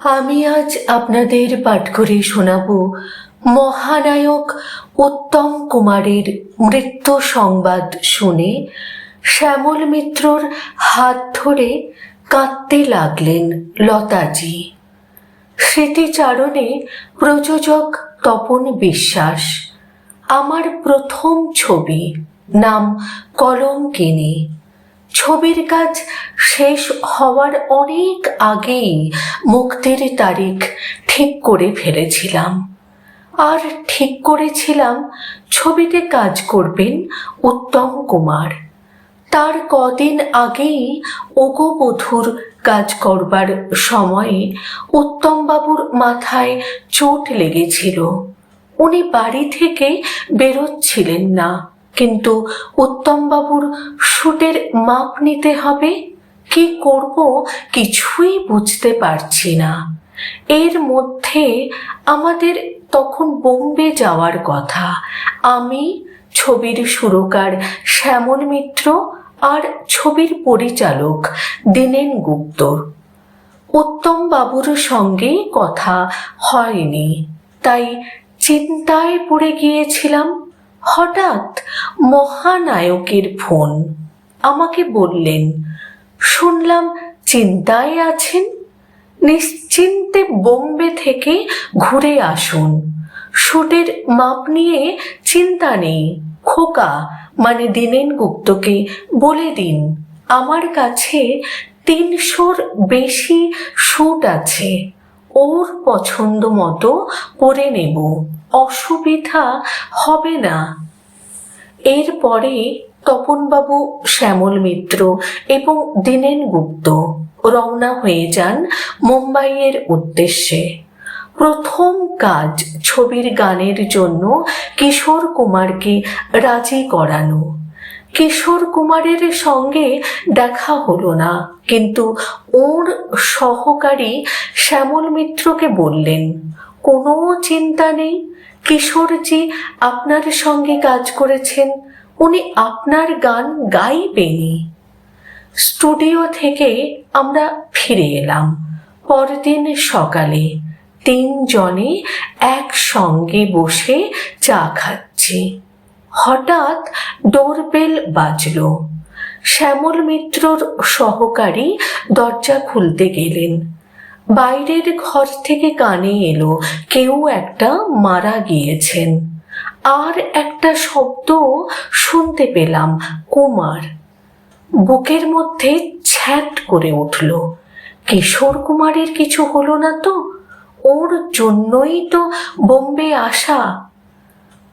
আমি আজ আপনাদের পাঠ করে শোনাব মহানায়ক উত্তম কুমারের মৃত্যু সংবাদ শুনে শ্যামল মিত্রর হাত ধরে কাঁদতে লাগলেন লতাজি। স্মৃতিচারণে প্রযোজক তপন বিশ্বাস। আমার প্রথম ছবি, নাম কলঙ্কিনী। ছবির কাজ শেষ হওয়ার অনেক আগেই মুক্তির তারিখ ঠিক করে ফেলেছিলাম। আর ঠিক করেছিলাম ছবিতে কাজ করবেন উত্তম কুমার। তার কদিন আগেই ওগোবধূর কাজ করবার সময়ে উত্তমবাবুর মাথায় চোট লেগেছিল। উনি বাড়ি থেকে বেরোচ্ছিলেন না। কিন্তু উত্তমবাবুর শুটের মাপ নিতে হবে? কি করব কিছুই বুঝতে পারছি না। এর মধ্যে আমাদের তখন বোম্বে যাওয়ার কথা। আমি, ছবির সুরকার শ্যামল মিত্র আর ছবির পরিচালক দীনেন গুপ্ত। উত্তম বাবুর সঙ্গে কথা হয়নি, তাই চিন্তায় পড়ে গিয়েছিলাম। হঠাৎ মহানায়কের ফোন। আমাকে বললেন, শুনলাম চিন্তায় আছেন? নিশ্চিন্তে বোম্বে থেকে ঘুরে আসুন। শুটের মাপ নিয়ে চিন্তা নেই। খোকা মানে দিনেন গুপ্তকে বলে দিন, আমার কাছে তিনশোর বেশি শ্যুট আছে। ওর পছন্দ মতো পরে নেব। অসুবিধা হবে না। এরপরে তপনবাবু শ্যামল মিত্র এবং দীনেন গুপ্ত রওনা হয়ে যান মুম্বাইয়ের উদ্দেশ্যে। প্রথম কাজ ছবির গানের জন্য কিশোর কুমারকে রাজি করানো। কিশোর কুমারের সঙ্গে দেখা হলো না, কিন্তু ওর সহকারী শ্যামল মিত্রকে বললেন, কোনো চিন্তা নেই কিশোরজি আপনার সঙ্গে কাজ করেছেন, উনি আপনার গান গাইবেনি স্টুডিও থেকে আমরা ফিরে এলাম। পরদিন সকালে তিনজনে একসঙ্গে বসে চা খাচ্ছি। হঠাৎ ডোরবেল বাজল। শ্যামল মিত্রর সহকারী দরজা খুলতে গেলেন। বাইরের ঘর থেকে কানে এলো, কেউ একটা মারা গিয়েছেন। আর একটা শব্দ শুনতে পেলাম, কুমার। বুকের মধ্যে ছ্যাট করে উঠল। কিশোর কুমারের কিছু হলো না তো? ওর জন্যই তো বোম্বে আসা।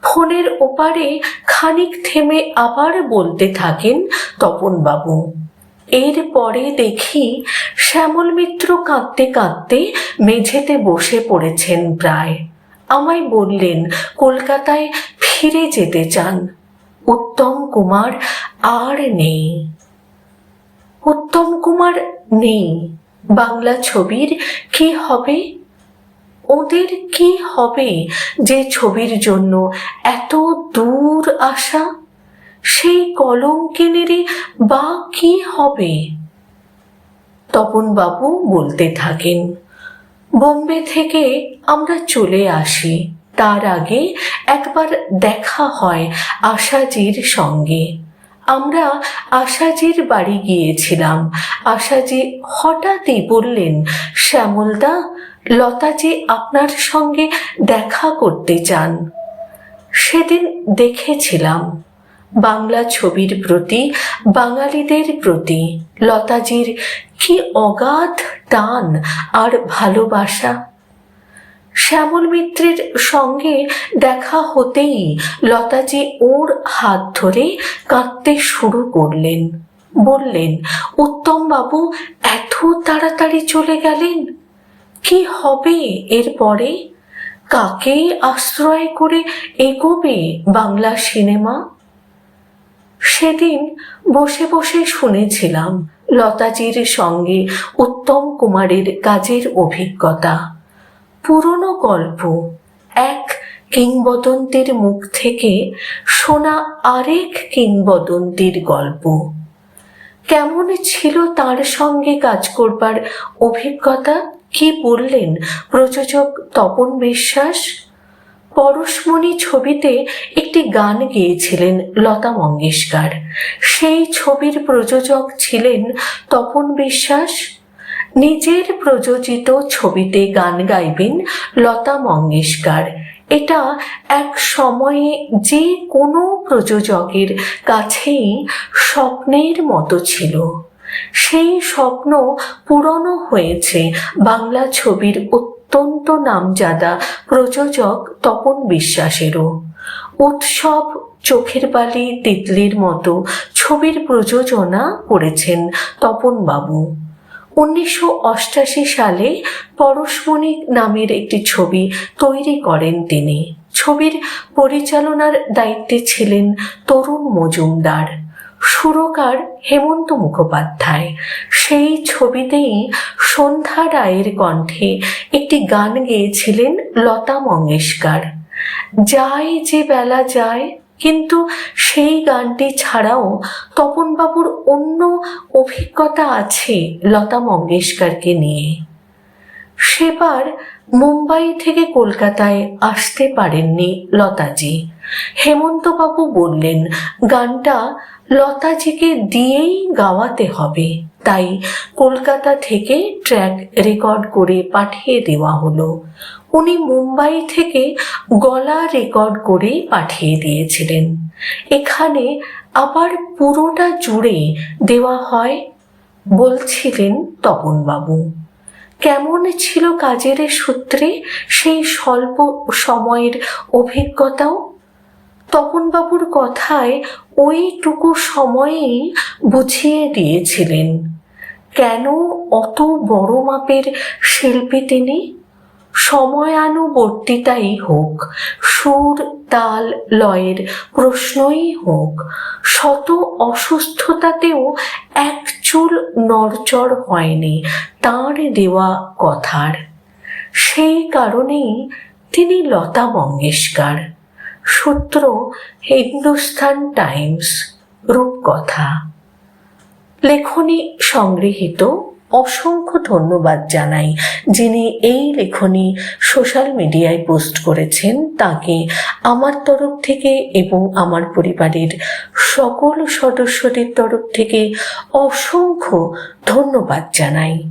ফোনের ওপারে খানিক থেমে আবার বলতে থাকেন তপনবাবু। এরপরে দেখি শ্যামল মিত্র কাঁদতে কাঁদতে মেঝেতে বসে পড়েছেন প্রায়। আমায় বললেন, কলকাতায় ফিরে যেতে চান। উত্তম কুমার আর নেই। উত্তম কুমার নেই? বাংলা ছবির কি হবে? ওদের কি হবে যে ছবির জন্য এত দূর আসা? সেই কলঙ্কিনেরই বা কি হবে? তপনবাবু বলতে থাকেন, বোম্বে থেকে আমরা চলে আসি। তার আগে একবার দেখা হয় আশাজির সঙ্গে। আমরা আশাজির বাড়ি গিয়েছিলাম। আশাজি হঠাৎই বললেন, শ্যামলদা, লতাজি আপনার সঙ্গে দেখা করতে চান। সেদিন দেখেছিলাম। বাংলা ছবির প্রতি, বাঙালিদের প্রতি। লতাজির কি অগাধ টান আর ভালোবাসা। শ্যামল মিত্রের সঙ্গে দেখা হতেই লতাজি ওর হাত ধরে কাঁদতে শুরু করলেন। বললেন, উত্তমবাবু, এত তাড়াতাড়ি চলে গেলেন? কি হবে এরপরে কাকে আশ্রয় করে এগোবে বাংলা সিনেমা? সেদিন বসে বসে শুনেছিলাম লতাজির সঙ্গে উত্তম কুমারের কাজের অভিজ্ঞতা। পুরনো গল্প, এক কিংবদন্তির মুখ থেকে শোনা আরেক কিংবদন্তির গল্প। কেমন ছিল তার সঙ্গে কাজ করবার অভিজ্ঞতা, কি বললেন প্রযোজক তপন বিশ্বাস? পরশমণি ছবিতে একটি গান গেয়েছিলেন লতা মঙ্গেশকর। সেই ছবির প্রযোজক ছিলেন তপন বিশ্বাস। নিজের প্রযোজিত ছবিতে গান গাইবেন লতা মঙ্গেশকর। এটা এক সময়ে যে কোনো প্রযোজকের কাছেই স্বপ্নের মতো ছিল। সেই স্বপ্ন পূরণও হয়েছে বাংলা ছবির অত্যন্ত নামজাদা প্রযোজক তপন বিশ্বাসেরও। উৎসব চোখের বালি তিতলির মতো ছবির প্রযোজনা করেছেন তপন বাবু উনিশশো অষ্টাশি সালে পরশমণি নামের একটি ছবি তৈরি করেন তিনি। ছবির পরিচালনার দায়িত্বে ছিলেন তরুণ মজুমদার। সুরকার হেমন্ত মুখোপাধ্যায়। সেই ছবিতেই সন্ধ্যা রায়ের কণ্ঠে একটি গান গেয়েছিলেন লতা মঙ্গেশকর। যায় যে বেলা যায়, কিন্তু সেই গানটি ছাড়াও তপনবাবুর অন্য অভিজ্ঞতা আছে লতা মঙ্গেশকরকে নিয়ে। সেবার মুম্বাই থেকে কলকাতায় আসতে পারেননি লতাজি। হেমন্তবাবু বললেন, গানটা লতাজিকে দিয়েই গাওয়াতে হবে। তাই কলকাতা থেকে ট্র্যাক রেকর্ড করে পাঠিয়ে দেওয়া হলো। উনি মুম্বাই থেকে গলা রেকর্ড করে পাঠিয়ে দিয়েছিলেন। এখানে আবার পুরোটা জুড়ে দেওয়া হয়, বলছিলেন তপনবাবু। কেমন ছিল কাজের সূত্রে সেই স্বল্প সময়ের অভিজ্ঞতাও? তপনবাবুর কথায় ওইটুকু সময়েই বুঝিয়ে দিয়েছিলেন। কেন অত বড় মাপের শিল্পী তিনি? সময়ানুবর্তিতাই হোক, সুর, তাল, লয়ের প্রশ্নই হোক, শত অসুস্থতাতেও এক চুল নড়চড় হয়নি তাঁর দেওয়া কথার। সেই কারণেই তিনি লতা মঙ্গেশকর। সূত্র হিন্দুস্তান টাইমস রূপকথা। লেখনী সংগৃহীত। অসংখ্য ধন্যবাদ জানাই যিনি এই লেখনী সোশ্যাল মিডিয়ায় পোস্ট করেছেন। তাকে আমার তরফ থেকে এবং আমার পরিবারের সকল সদস্যদের তরফ থেকে অসংখ্য ধন্যবাদ জানাই।